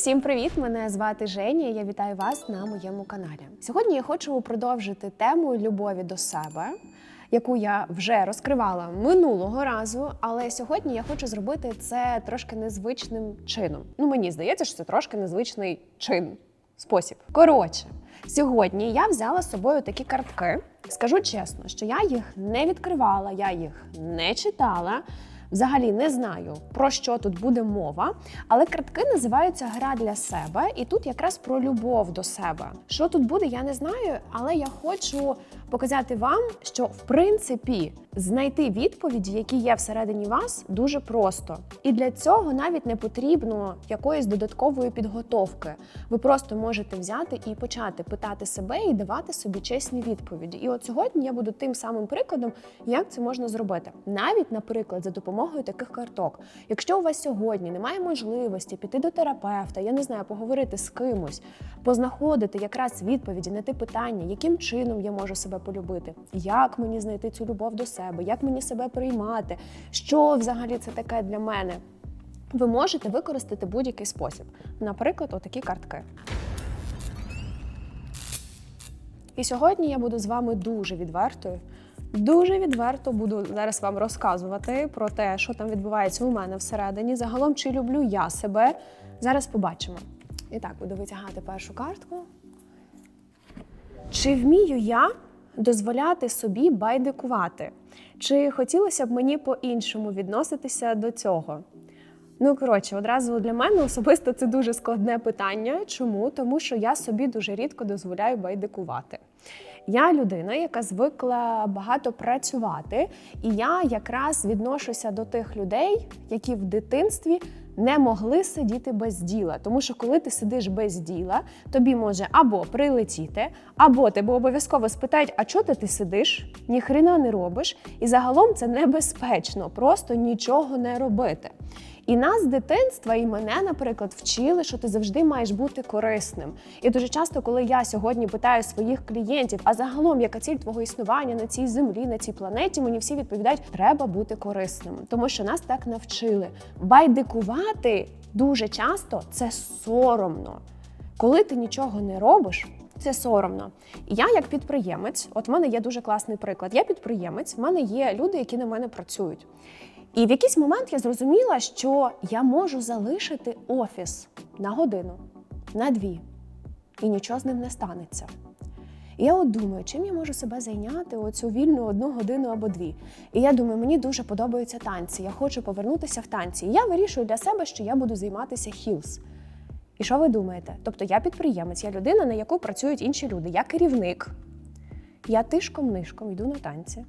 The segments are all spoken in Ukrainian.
Всім привіт! Мене звати Женя. Я вітаю вас на моєму каналі. Сьогодні я хочу продовжити тему любові до себе, яку я вже розкривала минулого разу. Але сьогодні я хочу зробити це трошки незвичним чином. Ну мені здається, що це трошки незвичний чин, спосіб. Коротше, сьогодні я взяла з собою такі картки. Скажу чесно, що я їх не відкривала, я їх не читала. Взагалі не знаю про що тут буде мова, але картки називаються Гра для себе, і тут якраз про любов до себе. Що тут буде, я не знаю, але я хочу показати вам, що в принципі знайти відповіді, які є всередині вас, дуже просто. І для цього навіть не потрібно якоїсь додаткової підготовки. Ви просто можете взяти і почати питати себе і давати собі чесні відповіді. І от сьогодні я буду тим самим прикладом, як це можна зробити. Навіть, наприклад, за допомогою таких карток. Якщо у вас сьогодні немає можливості піти до терапевта, я не знаю, поговорити з кимось, познаходити якраз відповіді на ті питання, яким чином я можу себе полюбити, як мені знайти цю любов до себе, як мені себе приймати, що взагалі це таке для мене. Ви можете використати будь-який спосіб, наприклад, отакі картки. І сьогодні я буду з вами дуже відвертою. Дуже відверто буду зараз вам розказувати про те, що там відбувається у мене всередині. Загалом, чи люблю я себе. Зараз побачимо. І так, буду витягати першу картку. Чи вмію я дозволяти собі байдикувати? Чи хотілося б мені по-іншому відноситися до цього? Ну, коротше, одразу для мене особисто це дуже складне питання. Чому? Тому що я собі дуже рідко дозволяю байдикувати. Я людина, яка звикла багато працювати, і я якраз відношуся до тих людей, які в дитинстві не могли сидіти без діла. Тому що коли ти сидиш без діла, тобі може або прилетіти, або тебе обов'язково спитають, а чого ти, сидиш, ніхрена не робиш, і загалом це небезпечно, просто нічого не робити. І нас з дитинства, і мене, наприклад, вчили, що ти завжди маєш бути корисним. І дуже часто, коли я сьогодні питаю своїх клієнтів, а загалом яка ціль твого існування на цій землі, на цій планеті, мені всі відповідають, треба бути корисним, тому що нас так навчили. Байдикувати дуже часто це соромно. Коли ти нічого не робиш. Це соромно. І я, як підприємець, от в мене є дуже класний приклад. Я підприємець, в мене є люди, які на мене працюють. І в якийсь момент я зрозуміла, що я можу залишити офіс на годину, на дві, і нічого з ним не станеться. І я от думаю, чим я можу себе зайняти оцю вільну одну годину або дві. І я думаю, мені дуже подобаються танці. Я хочу повернутися в танці. І я вирішую для себе, що я буду займатися хілс. І що ви думаєте? Тобто я підприємець, я людина, на яку працюють інші люди. Я керівник. Я тишком-нишком йду на танці,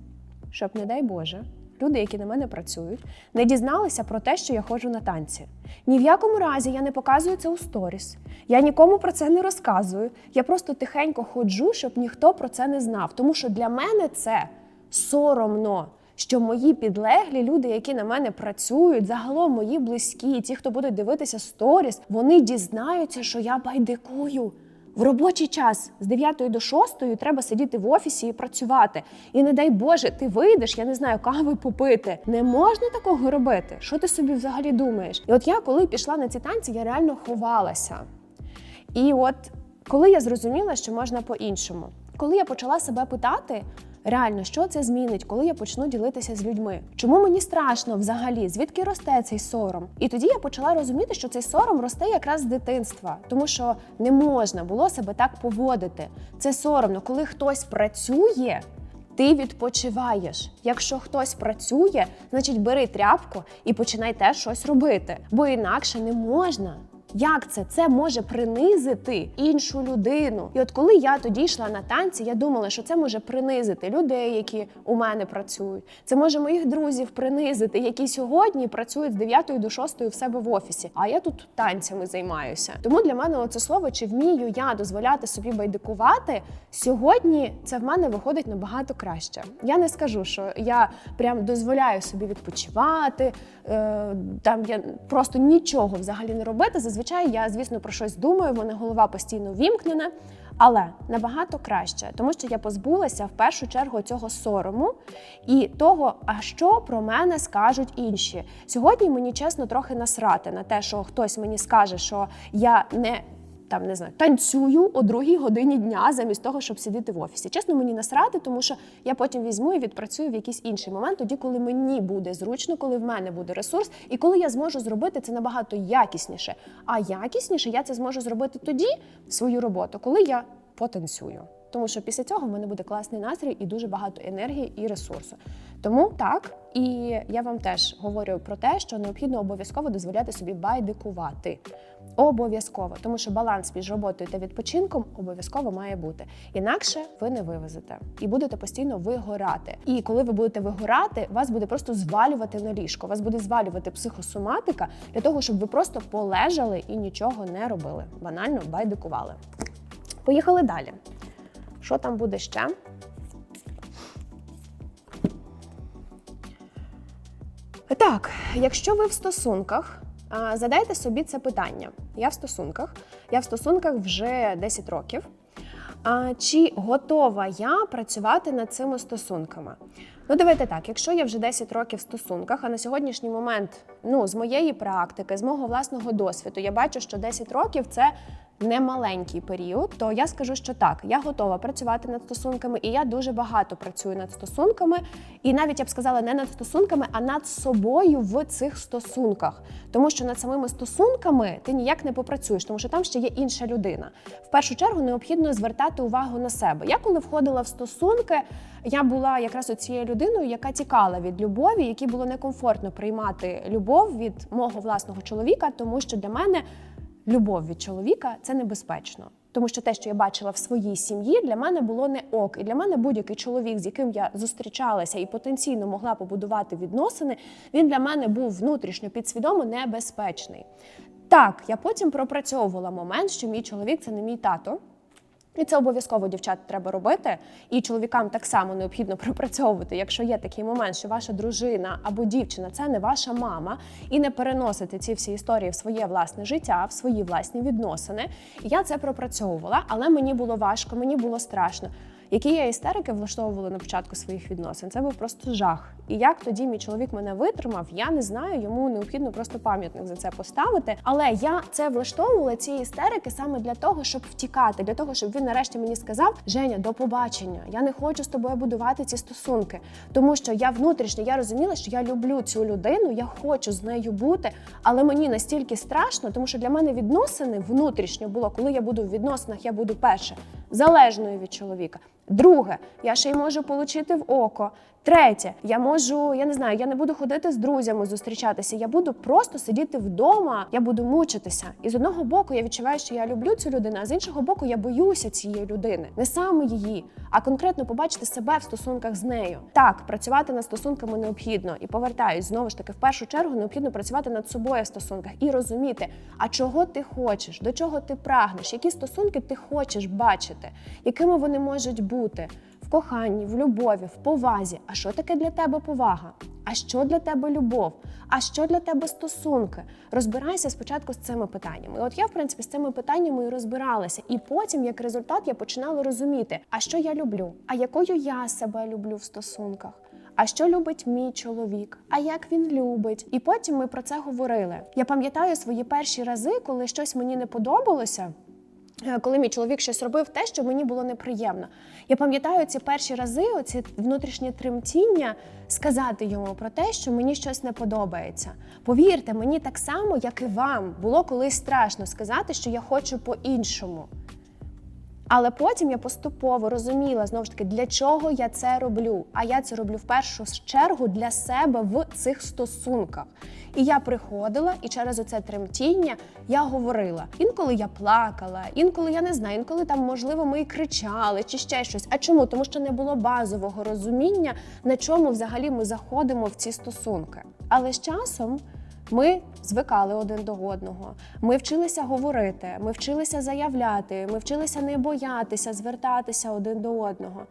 щоб, не дай Боже, люди, які на мене працюють, не дізналися про те, що я ходжу на танці. Ні в якому разі я не показую це у сторіс. Я нікому про це не розказую. Я просто тихенько ходжу, щоб ніхто про це не знав. Тому що для мене це соромно. Що мої підлеглі, люди, які на мене працюють, загалом мої близькі, ті, хто будуть дивитися сторіс, вони дізнаються, що я байдикую. В робочий час з 9 до 6 треба сидіти в офісі і працювати. І не дай Боже, ти вийдеш, я не знаю, кави попити. Не можна такого робити. Що ти собі взагалі думаєш? І от я, коли пішла на ці танці, я реально ховалася. І от коли я зрозуміла, що можна по-іншому, коли я почала себе питати. Реально, що це змінить, коли я почну ділитися з людьми? Чому мені страшно взагалі? Звідки росте цей сором? І тоді я почала розуміти, що цей сором росте якраз з дитинства, тому що не можна було себе так поводити. Це соромно, коли хтось працює. Ти відпочиваєш. Якщо хтось працює, значить бери тряпку і починай теж щось робити, бо інакше не можна. Як це? Це може принизити іншу людину. І от коли я тоді йшла на танці, я думала, що це може принизити людей, які у мене працюють. Це може моїх друзів принизити, які сьогодні працюють з 9 до 6 в себе в офісі. А я тут танцями займаюся. Тому для мене оце слово, чи вмію я дозволяти собі байдикувати, сьогодні це в мене виходить набагато краще. Я не скажу, що я прям дозволяю собі відпочивати, там я просто нічого взагалі не робити. Зазвичай я, звісно, про щось думаю, в мене голова постійно вімкнена. Але набагато краще, тому що я позбулася в першу чергу цього сорому і того, а що про мене скажуть інші. Сьогодні мені чесно трохи насрати на те, що хтось мені скаже, що я не там не знаю, танцюю о другій годині дня замість того, щоб сидіти в офісі. Чесно, мені насрати, тому що я потім візьму і відпрацюю в якийсь інший момент, тоді, коли мені буде зручно, коли в мене буде ресурс, і коли я зможу зробити це набагато якісніше. А якісніше я це зможу зробити тоді свою роботу, коли я потанцюю. Тому що після цього в мене буде класний настрій і дуже багато енергії і ресурсу. Тому так, і я вам теж говорю про те, що необхідно обов'язково дозволяти собі байдикувати. Обов'язково, тому що баланс між роботою та відпочинком обов'язково має бути. Інакше ви не вивезете і будете постійно вигорати. І коли ви будете вигорати, вас буде просто звалювати на ліжко, вас буде звалювати психосоматика для того, щоб ви просто полежали і нічого не робили. Банально байдикували. Поїхали далі. Що там буде ще? Так, якщо ви в стосунках, задайте собі це питання. Я в стосунках, я в стосунках вже 10 років. Чи готова я працювати над цими стосунками? Ну, давайте так, якщо я вже 10 років в стосунках, а на сьогоднішній момент, ну, з моєї практики, з мого власного досвіду, я бачу, що 10 років це не маленький період, то я скажу, що так, я готова працювати над стосунками, і я дуже багато працюю над стосунками. І навіть я б сказала, не над стосунками, а над собою в цих стосунках. Тому що над самими стосунками ти ніяк не попрацюєш, тому що там ще є інша людина. В першу чергу необхідно звертати увагу на себе. Я коли входила в стосунки, я була якраз у цією людиною, яка тікала від любові, якій було некомфортно приймати любов від мого власного чоловіка, тому що для мене любов від чоловіка це небезпечно. Тому що те, що я бачила в своїй сім'ї, для мене було не ок. І для мене будь-який чоловік, з яким я зустрічалася і потенційно могла побудувати відносини, він для мене був внутрішньо підсвідомо небезпечний. Так, я потім пропрацьовувала момент, що мій чоловік це не мій тато. І це обов'язково дівчат треба робити. І чоловікам так само необхідно пропрацьовувати, якщо є такий момент, що ваша дружина або дівчина це не ваша мама, і не переносити ці всі історії в своє власне життя, в свої власні відносини. Я це пропрацьовувала, але мені було важко, мені було страшно. Які я істерики влаштовувала на початку своїх відносин, це був просто жах. І як тоді мій чоловік мене витримав, я не знаю. Йому необхідно просто пам'ятник за це поставити. Але я це влаштовувала ці істерики саме для того, щоб втікати, для того, щоб він нарешті мені сказав: Женя, до побачення. Я не хочу з тобою будувати ці стосунки, тому що я внутрішньо я розуміла, що я люблю цю людину, я хочу з нею бути, але мені настільки страшно, тому що для мене відносини внутрішньо було, коли я буду в відносинах, я буду перше залежною від чоловіка. Друге, я ще й можу отримати в око. Третє, я можу, я не знаю, я не буду ходити з друзями зустрічатися. Я буду просто сидіти вдома, я буду мучитися. І з одного боку я відчуваю, що я люблю цю людину, а з іншого боку, я боюся цієї людини, не саме її, а конкретно побачити себе в стосунках з нею. Так, працювати над стосунками необхідно і повертаюсь знову ж таки, в першу чергу необхідно працювати над собою в стосунках і розуміти, а чого ти хочеш, до чого ти прагнеш, які стосунки ти хочеш бачити, якими вони можуть бути коханні, в любові, в повазі. А що таке для тебе повага? А що для тебе любов? А що для тебе стосунки? Розбирайся спочатку з цими питаннями. І От я, в принципі, з цими питаннями і розбиралася. І потім, як результат, я починала розуміти, а що я люблю, а якою я себе люблю в стосунках. А що любить мій чоловік? А як він любить? І потім ми про це говорили. Я пам'ятаю свої перші рази, коли щось мені не подобалося. Е, коли мій чоловік щось робив, те, що мені було неприємно. Я пам'ятаю ці перші рази, оці внутрішнє тремтіння, сказати йому про те, що мені щось не подобається. Повірте, мені так само, як і вам, було колись страшно сказати, що я хочу по-іншому. Але потім я поступово розуміла знову ж таки, для чого я це роблю. А я це роблю в першу чергу для себе в цих стосунках. І я приходила, і через оце тремтіння я говорила. Інколи я плакала, інколи я не знаю, інколи там, можливо, ми і кричали чи ще щось. А чому? Тому що не було базового розуміння, на чому взагалі ми заходимо в ці стосунки. Але з часом. Ми звикали один до одного. Ми вчилися говорити, ми вчилися заявляти, ми вчилися не боятися, звертатися один до одного.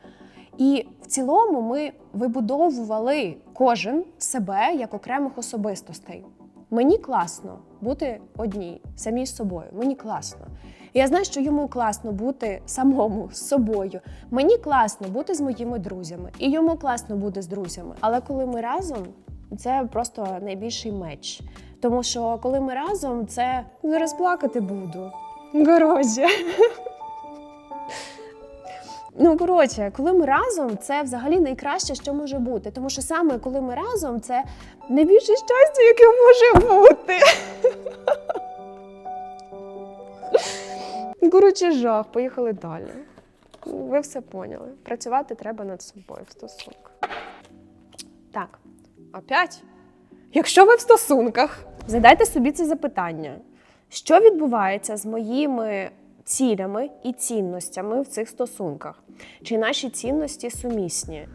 І в цілому ми вибудовували кожен себе як окремих особистостей. Мені класно бути одній, самій з собою. Мені класно. Я знаю, що йому класно бути самому з собою. Мені класно бути з моїми друзями, і йому класно бути з друзями. Але коли ми разом, це просто найбільший меч. Тому що коли ми разом, це зараз плакати буду. Коротше. Ну, коротше, коли ми разом, це взагалі найкраще, що може бути. Тому що саме коли ми разом, це найбільше щастя, яке може бути. Коротше, жах, поїхали далі. Ви все поняли. Працювати треба над собою в стосунках. Так, опять. Якщо ви в стосунках, задайте собі це запитання: що відбувається з моїми цілями і цінностями в цих стосунках? Чи наші цінності сумісні?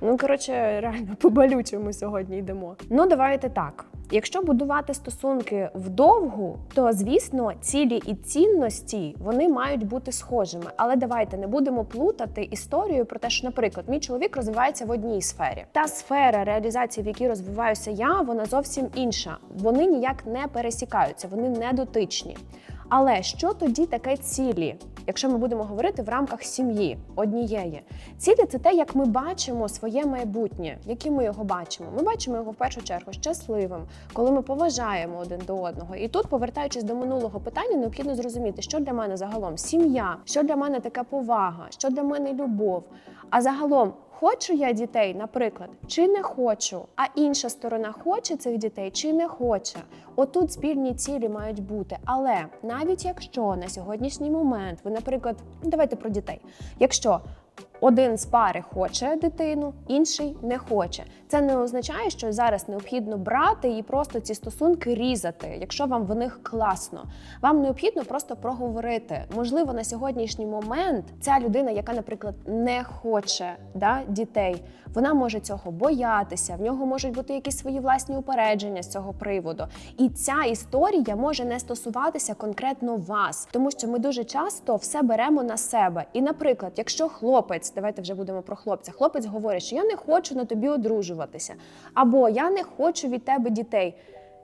Ну, коротше, реально по-балючому сьогодні йдемо. Ну, давайте так. Якщо будувати стосунки вдовгу, то звісно цілі і цінності вони мають бути схожими. Але давайте не будемо плутати історію про те, що, наприклад, мій чоловік розвивається в одній сфері. Та сфера реалізації, в якій розвиваюся я, вона зовсім інша. Вони ніяк не пересікаються, вони не дотичні. Але що тоді таке цілі? Якщо ми будемо говорити в рамках сім'ї однієї, цілі це те, як ми бачимо своє майбутнє, яким ми його бачимо. Ми бачимо його в першу чергу щасливим, коли ми поважаємо один до одного. І тут, повертаючись до минулого питання, необхідно зрозуміти, що для мене загалом сім'я, що для мене така повага, що для мене любов. А загалом. Хочу я дітей, наприклад, чи не хочу, а інша сторона хоче цих дітей чи не хоче. Отут спільні цілі мають бути. Але навіть якщо на сьогоднішній момент ви, наприклад, давайте про дітей, якщо один з пари хоче дитину, інший не хоче. Це не означає, що зараз необхідно брати і просто ці стосунки різати, якщо вам в них класно. Вам необхідно просто проговорити. Можливо, на сьогоднішній момент ця людина, яка, наприклад, не хоче да, дітей, вона може цього боятися, в нього можуть бути якісь свої власні упередження з цього приводу. І ця історія може не стосуватися конкретно вас, тому що ми дуже часто все беремо на себе. І, наприклад, якщо хлопець, давайте вже будемо про хлопця, хлопець говорить, що я не хочу на тобі одружуватися, або я не хочу від тебе дітей.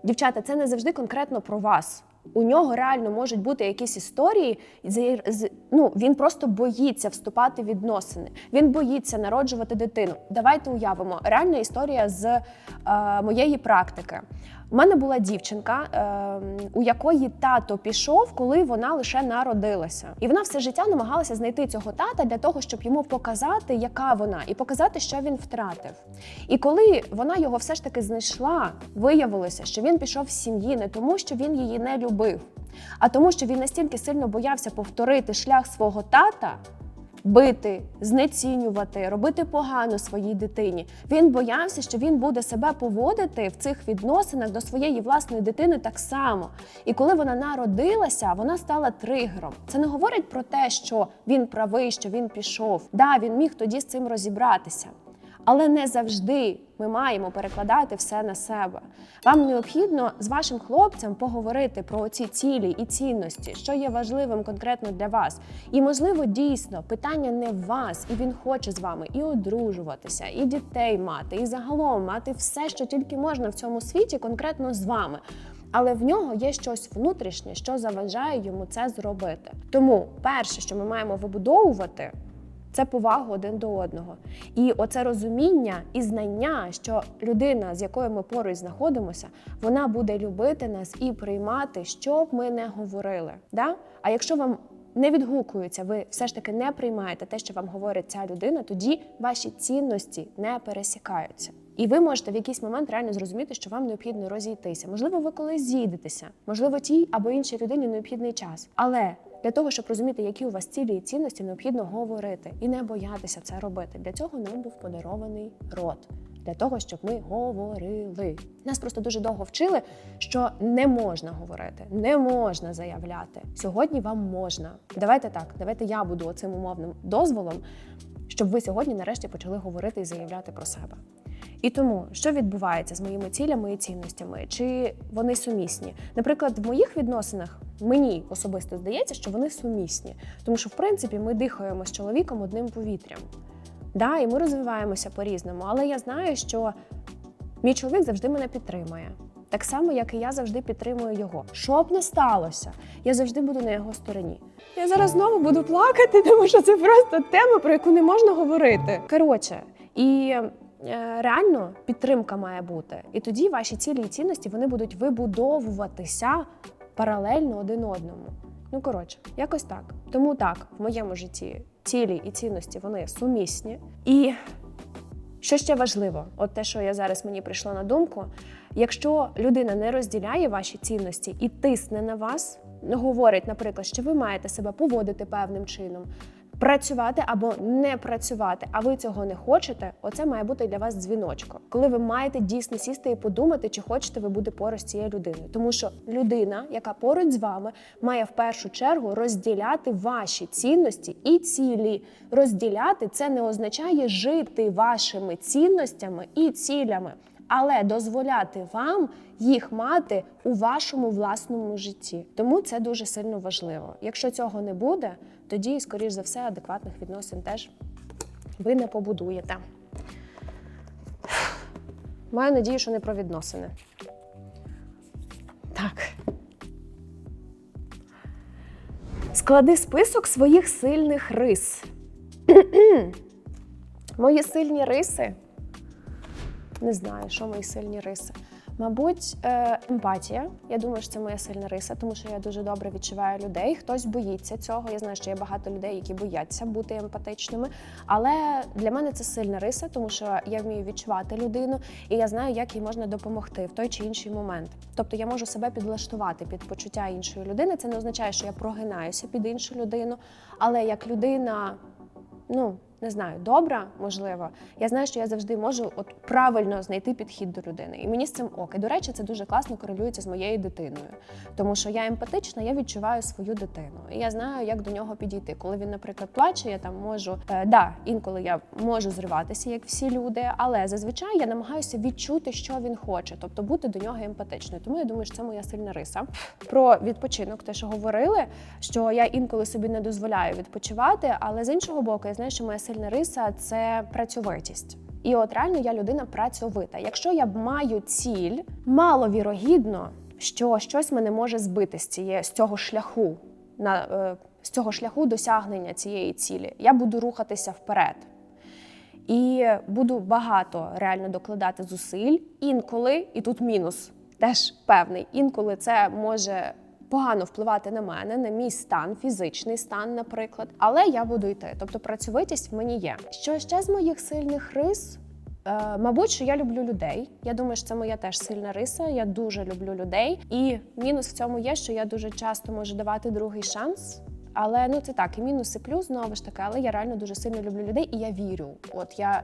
Дівчата, це не завжди конкретно про вас. У нього реально можуть бути якісь історії, ну він просто боїться вступати в відносини. Він боїться народжувати дитину. Давайте уявимо. Реальна історія з е, моєї практики. У мене була дівчинка, е, у якої тато пішов, коли вона лише народилася, і вона все життя намагалася знайти цього тата для того, щоб йому показати, яка вона, і показати, що він втратив. І коли вона його все ж таки знайшла, виявилося, що він пішов з сім'ї не тому, що він її не любив, а тому, що він настільки сильно боявся повторити шлях свого тата. Бити, знецінювати, робити погано своїй дитині. Він боявся, що він буде себе поводити в цих відносинах до своєї власної дитини так само. І коли вона народилася, вона стала тригером. Це не говорить про те, що він правий, що він пішов. Да, він міг тоді з цим розібратися. Але не завжди ми маємо перекладати все на себе. Вам необхідно з вашим хлопцем поговорити про ці цілі і цінності, що є важливим конкретно для вас. І можливо, дійсно питання не в вас, і він хоче з вами і одружуватися, і дітей мати, і загалом мати все, що тільки можна в цьому світі, конкретно з вами. Але в нього є щось внутрішнє, що заважає йому це зробити. Тому перше, що ми маємо вибудовувати, це повагу один до одного. І оце розуміння і знання, що людина, з якою ми поруч знаходимося, вона буде любити нас і приймати, що б ми не говорили. Да? А якщо вам не відгукується, ви все ж таки не приймаєте те, що вам говорить ця людина, тоді ваші цінності не пересікаються. І ви можете в якийсь момент реально зрозуміти, що вам необхідно розійтися. Можливо, ви колись зійдетеся, можливо, тій або іншій людині необхідний час. Але для того, щоб розуміти, які у вас цілі і цінності, необхідно говорити і не боятися це робити. Для цього нам був подарований рот. Для того, щоб ми говорили. Нас просто дуже довго вчили, що не можна говорити, не можна заявляти. Сьогодні вам можна. Давайте так, давайте я буду оцим умовним дозволом, щоб ви сьогодні нарешті почали говорити і заявляти про себе. І тому, що відбувається з моїми цілями і цінностями, чи вони сумісні? Наприклад, в моїх відносинах мені особисто здається, що вони сумісні, тому що в принципі ми дихаємо з чоловіком одним повітрям. Да, і ми розвиваємося по-різному, але я знаю, що мій чоловік завжди мене підтримує. Так само, як і я завжди підтримую його. Що б не сталося, я завжди буду на його стороні. Я зараз знову буду плакати, тому що це просто тема, про яку не можна говорити. Коротше, і е, реально підтримка має бути. І тоді ваші цілі і цінності вони будуть вибудовуватися паралельно один одному. Ну, коротше, якось так. Тому так, в моєму житті цілі і цінності вони сумісні. І що ще важливо, от те, що я зараз мені прийшло на думку, якщо людина не розділяє ваші цінності і тисне на вас, говорить, наприклад, що ви маєте себе поводити певним чином, працювати або не працювати, а ви цього не хочете, оце має бути для вас дзвіночко, коли ви маєте дійсно сісти і подумати, чи хочете ви бути поруч з цією людиною. Тому що людина, яка поруч з вами, має в першу чергу розділяти ваші цінності і цілі. Розділяти це не означає жити вашими цінностями і цілями. Але дозволяти вам їх мати у вашому власному житті. Тому це дуже сильно важливо. Якщо цього не буде, тоді, скоріш за все, адекватних відносин теж ви не побудуєте. Маю надію, що не про відносини. Так. Склади список своїх сильних рис. Мої сильні риси. Не знаю, що мої сильні риси. Мабуть, е, емпатія. Я думаю, що це моя сильна риса, тому що я дуже добре відчуваю людей. Хтось боїться цього. Я знаю, що є багато людей, які бояться бути емпатичними. Але для мене це сильна риса, тому що я вмію відчувати людину, і я знаю, як їй можна допомогти в той чи інший момент. Тобто я можу себе підлаштувати під почуття іншої людини. Це не означає, що я прогинаюся під іншу людину, але як людина, ну не знаю, добра, можливо, я знаю, що я завжди можу от правильно знайти підхід до людини. І мені з цим ок. І, до речі, це дуже класно корелюється з моєю дитиною. Тому що я емпатична, я відчуваю свою дитину. І я знаю, як до нього підійти. Коли він, наприклад, плаче, я там можу. Е, да, інколи я можу зриватися, як всі люди, але зазвичай я намагаюся відчути, що він хоче, тобто бути до нього емпатичною. Тому я думаю, що це моя сильна риса. Про відпочинок, те, що говорили, що я інколи собі не дозволяю відпочивати, але з іншого боку, я знаю, що моя сильна риса це працьовитість. І от реально я людина працьовита. Якщо я маю ціль, маловірогідно, що щось мене може збити з цієї з цього шляху на е, з цього шляху досягнення цієї цілі. Я буду рухатися вперед. І буду багато реально докладати зусиль. Інколи, і тут мінус теж певний, інколи це може погано впливати на мене, на мій стан, фізичний стан, наприклад. Але я буду йти. Тобто працьовитість в мені є. Що ще з моїх сильних рис? Е, мабуть, що я люблю людей. Я думаю, що це моя теж сильна риса. Я дуже люблю людей. І мінус в цьому є, що я дуже часто можу давати другий шанс. Але ну це так, і мінус, і плюс знову ж таки, але я реально дуже сильно люблю людей, і я вірю. От я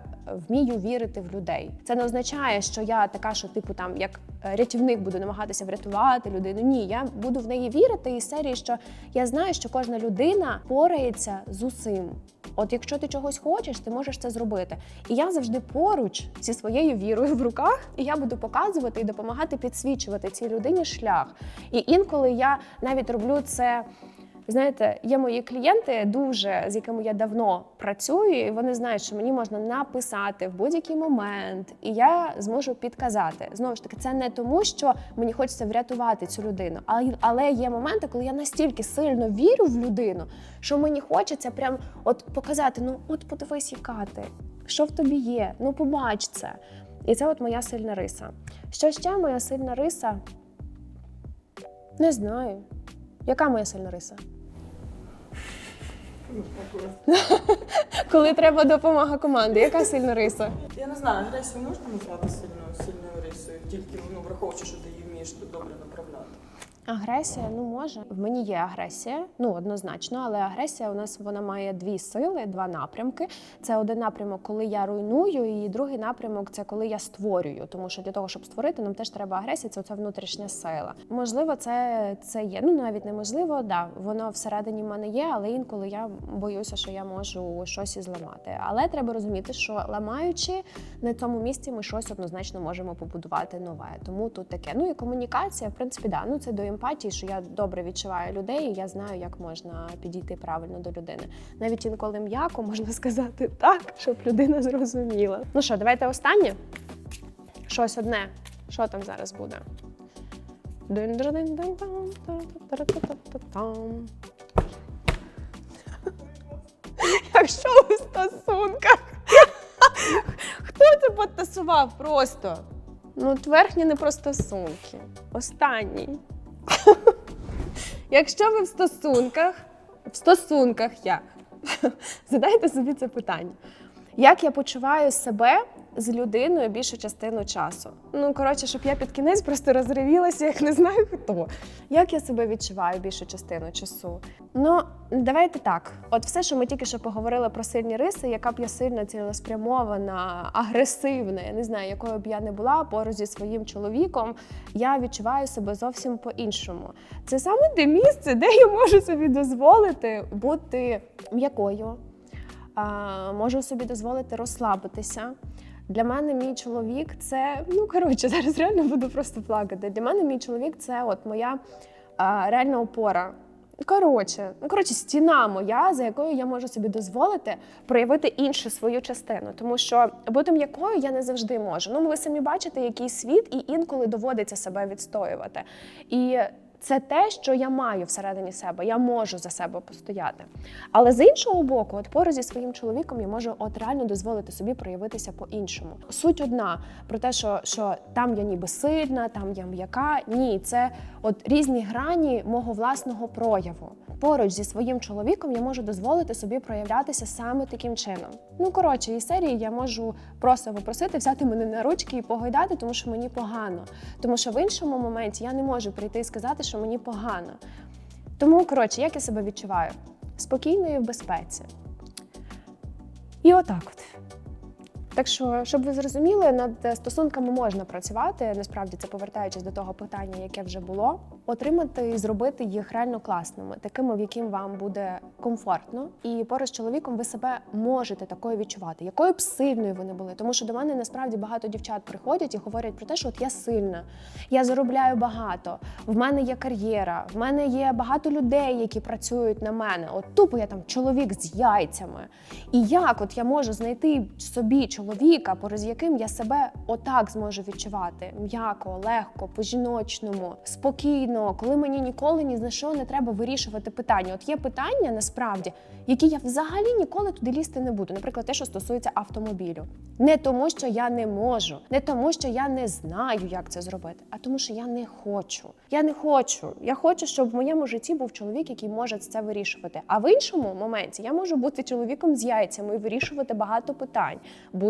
вмію вірити в людей. Це не означає, що я така, що типу там як е, рятівник буду намагатися врятувати людину. Ні, я буду в неї вірити із серії, що я знаю, що кожна людина порається з усім. От якщо ти чогось хочеш, ти можеш це зробити. І я завжди поруч зі своєю вірою в руках, і я буду показувати і допомагати підсвічувати цій людині шлях. І інколи я навіть роблю це. Знаєте, є мої клієнти, дуже з якими я давно працюю, і вони знають, що мені можна написати в будь-який момент, і я зможу підказати. Знову ж таки, це не тому, що мені хочеться врятувати цю людину, але є моменти, коли я настільки сильно вірю в людину, що мені хочеться прям от показати: ну от подивись, яка ти, що в тобі є, ну побач це. І це от моя сильна риса. Що ще моя сильна риса? Не знаю. Яка моя сильна риса? Коли треба допомога команди, яка сильна риса? Я не знаю, агресію можна назвати сильною сильною рисою, тільки ну, враховуючи, що ти її вмієш добре. Агресія, ну може. В мені є агресія, ну однозначно, але агресія у нас вона має дві сили, два напрямки. Це один напрямок, коли я руйную, і другий напрямок це коли я створюю. Тому що для того, щоб створити, нам теж треба агресія, це оця внутрішня сила. Можливо, це, це є. Ну навіть неможливо, да, воно всередині в мене є, але інколи я боюся, що я можу щось і зламати. Але треба розуміти, що ламаючи на цьому місці, ми щось однозначно можемо побудувати нове. Тому тут таке. Ну і комунікація, в принципі, да, ну це до емпатії, що я добре відчуваю людей, і я знаю, як можна підійти правильно до людини. Навіть інколи м'яко можна сказати так, щоб людина зрозуміла. Ну що, давайте останнє. Щось одне. Що там зараз буде? Якщо у стосунках. Хто це потасував просто? Ну, от верхні не просто сумки. Останній. Якщо ви в стосунках, в стосунках я Задайте собі це питання. Як я почуваю себе з людиною більшу частину часу? Ну, коротше, щоб я під кінець просто розривілася, як не знаю хто. Як я себе відчуваю більшу частину часу? Ну, давайте так. От все, що ми тільки що поговорили про сильні риси, яка б я сильно цілеспрямована, агресивна, я не знаю, якою б я не була поруч зі своїм чоловіком, я відчуваю себе зовсім по-іншому. Це саме те місце, де я можу собі дозволити бути м'якою, можу собі дозволити розслабитися. Для мене мій чоловік це ну коротше, зараз реально буду просто плакати. Для мене мій чоловік це от моя а, реальна опора. Коротше, ну коротше, стіна моя, за якою я можу собі дозволити проявити іншу свою частину. Тому що бути м'якою я не завжди можу. Ну, ви самі бачите, який світ, і інколи доводиться себе відстоювати. І це те, що я маю всередині себе. Я можу за себе постояти. Але з іншого боку, от поруч зі своїм чоловіком я можу от реально дозволити собі проявитися по-іншому. Суть одна про те, що, що там я ніби сильна, там я м'яка. Ні, це от різні грані мого власного прояву. Поруч зі своїм чоловіком я можу дозволити собі проявлятися саме таким чином. Ну коротше, із серії я можу просто попросити взяти мене на ручки і погойдати, тому що мені погано. Тому що в іншому моменті я не можу прийти і сказати, що мені погано. Тому, коротше, як я себе відчуваю? Спокійно і в безпеці. І отак от. Так що, щоб ви зрозуміли, над стосунками можна працювати. Насправді це повертаючись до того питання, яке вже було, отримати і зробити їх реально класними, такими, в яким вам буде комфортно. І поруч з чоловіком ви себе можете такою відчувати, якою б сильною ви не були. Тому що до мене насправді багато дівчат приходять і говорять про те, що от я сильна, я заробляю багато, в мене є кар'єра, в мене є багато людей, які працюють на мене. От тупо я там чоловік з яйцями. І як от я можу знайти собі чоловіка, поруч з яким я себе отак зможу відчувати м'яко, легко, по-жіночному, спокійно, коли мені ніколи ні за що не треба вирішувати питання. От є питання насправді, які я взагалі ніколи туди лізти не буду. Наприклад, те, що стосується автомобілю. Не тому, що я не можу, не тому, що я не знаю, як це зробити, а тому, що я не хочу. Я не хочу. Я хочу, щоб в моєму житті був чоловік, який може це вирішувати. А в іншому моменті я можу бути чоловіком з яйцями і вирішувати багато питань,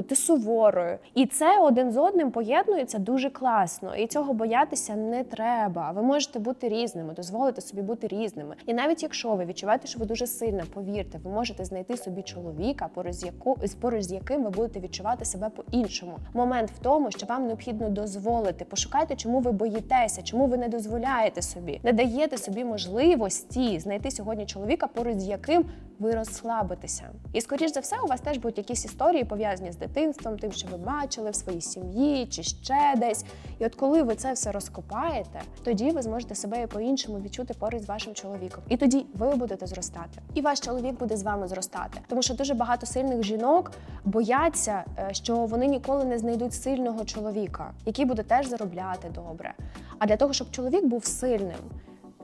бути суворою. І це один з одним поєднується дуже класно. І цього боятися не треба. Ви можете бути різними, дозволити собі бути різними. І навіть якщо ви відчуваєте, що ви дуже сильна, повірте, ви можете знайти собі чоловіка, поруч яку поруч з яким ви будете відчувати себе по-іншому. Момент в тому, що вам необхідно дозволити. Пошукайте, чому ви боїтеся, чому ви не дозволяєте собі, не даєте собі можливості знайти сьогодні чоловіка, поруч з яким ви розслабитеся. І скоріш за все, у вас теж будуть якісь історії пов'язані з дитинством, тим, що ви бачили в своїй сім'ї чи ще десь. І от коли ви це все розкопаєте, тоді ви зможете себе і по-іншому відчути поруч з вашим чоловіком. І тоді ви будете зростати. І ваш чоловік буде з вами зростати. Тому що дуже багато сильних жінок бояться, е, що вони ніколи не знайдуть сильного чоловіка, який буде теж заробляти добре. А для того, щоб чоловік був сильним,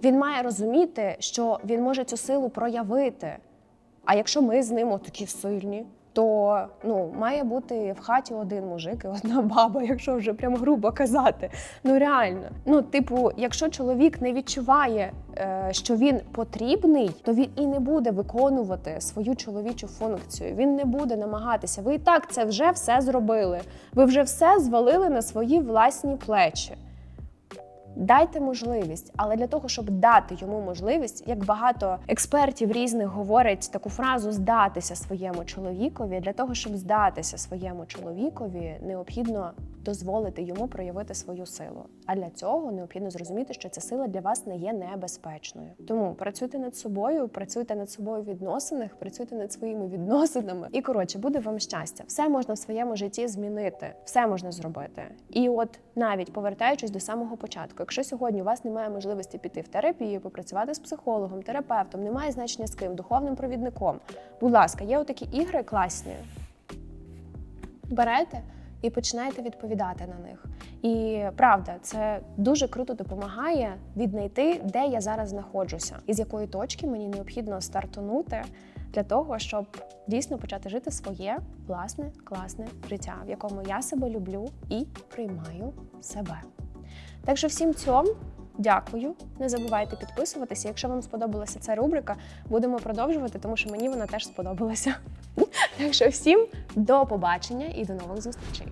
він має розуміти, що він може цю силу проявити. А якщо ми з ним такі сильні, то ну має бути в хаті один мужик і одна баба, якщо вже прям грубо казати. Ну реально, ну типу, якщо чоловік не відчуває, е, що він потрібний, то він і не буде виконувати свою чоловічу функцію. Він не буде намагатися. Ви і так це вже все зробили. Ви вже все звалили на свої власні плечі. Дайте можливість, але для того, щоб дати йому можливість, як багато експертів різних говорять таку фразу здатися своєму чоловікові. Для того, щоб здатися своєму чоловікові, необхідно дозволити йому проявити свою силу. А для цього необхідно зрозуміти, що ця сила для вас не є небезпечною. Тому працюйте над собою, працюйте над собою в відносинах, працюйте над своїми відносинами. І коротше, буде вам щастя. Все можна в своєму житті змінити, все можна зробити. І от навіть повертаючись до самого початку, якщо сьогодні у вас немає можливості піти в терапію, попрацювати з психологом, терапевтом, немає значення з ким, духовним провідником. Будь ласка, є отакі ігри класні. Берете, і починаєте відповідати на них. І правда, це дуже круто допомагає віднайти, де я зараз знаходжуся, і з якої точки мені необхідно стартунути для того, щоб дійсно почати жити своє власне класне життя, в якому я себе люблю і приймаю себе. Так що всім цьому дякую. Не забувайте підписуватися. Якщо вам сподобалася ця рубрика, будемо продовжувати, тому що мені вона теж сподобалася. Так що всім до побачення і до нових зустрічей.